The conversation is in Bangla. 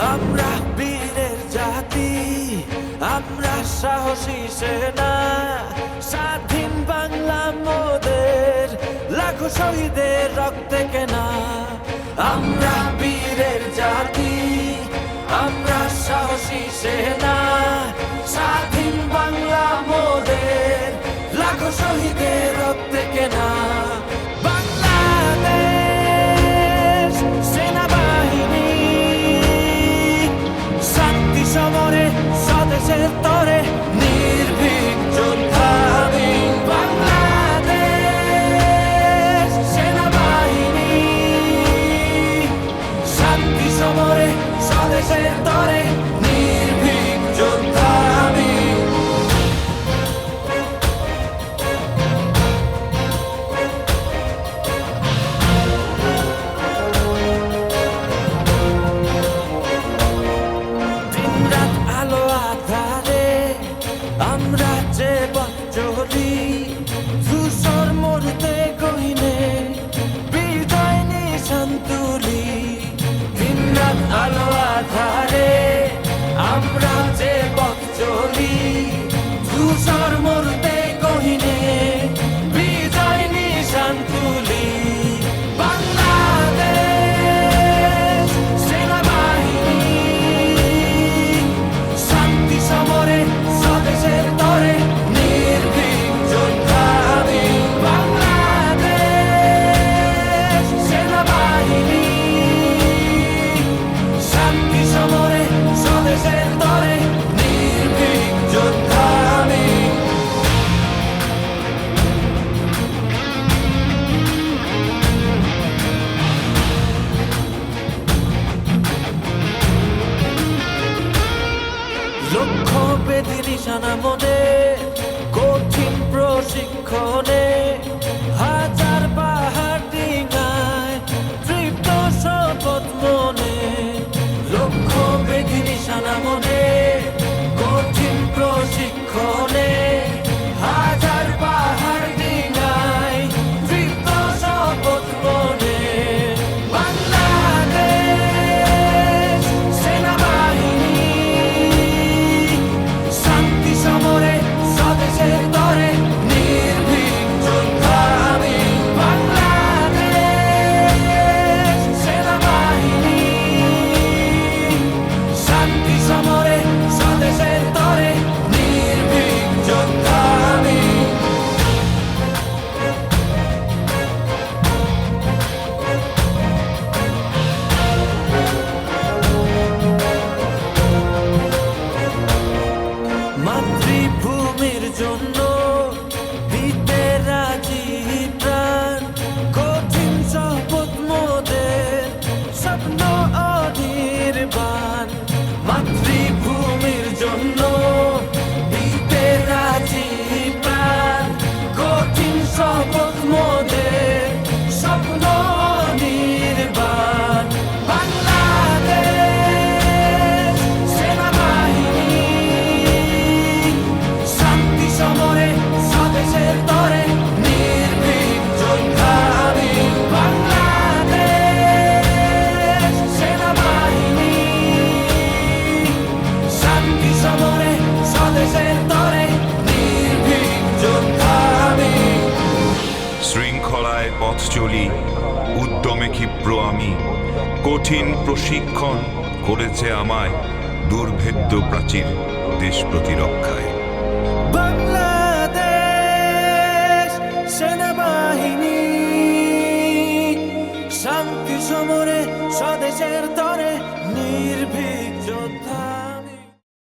আমরা বীরের জাতি, আমরা সাহসী সেনা, স্বাধীন বাংলা মোদের, লাখো শহীদের রক্তে কেনা। আমরা বীরের জাতি, আমরা সাহসী সেনা, স্বাধীন বাংলা মোদের, লাখো শহীদের রক্তে কেনা। ser torre. আমরা যে চলি ধূসর মরতে কহিনে বিজয় নিশান তুলি। দিনরাত আলো আধারে আমরা যে পথ চলি ধূসর মরুতে লক্ষ্য বেধি নিশানা মনে কঠিন প্রশিক্ষণে শৃঙ্খলায় পথ চলি উদ্যমে ক্ষিপ্র আমি। কঠিন প্রশিক্ষণ করেছে আমায় দুর্ভেদ্য প্রাচীর দেশ প্রতিরক্ষায়।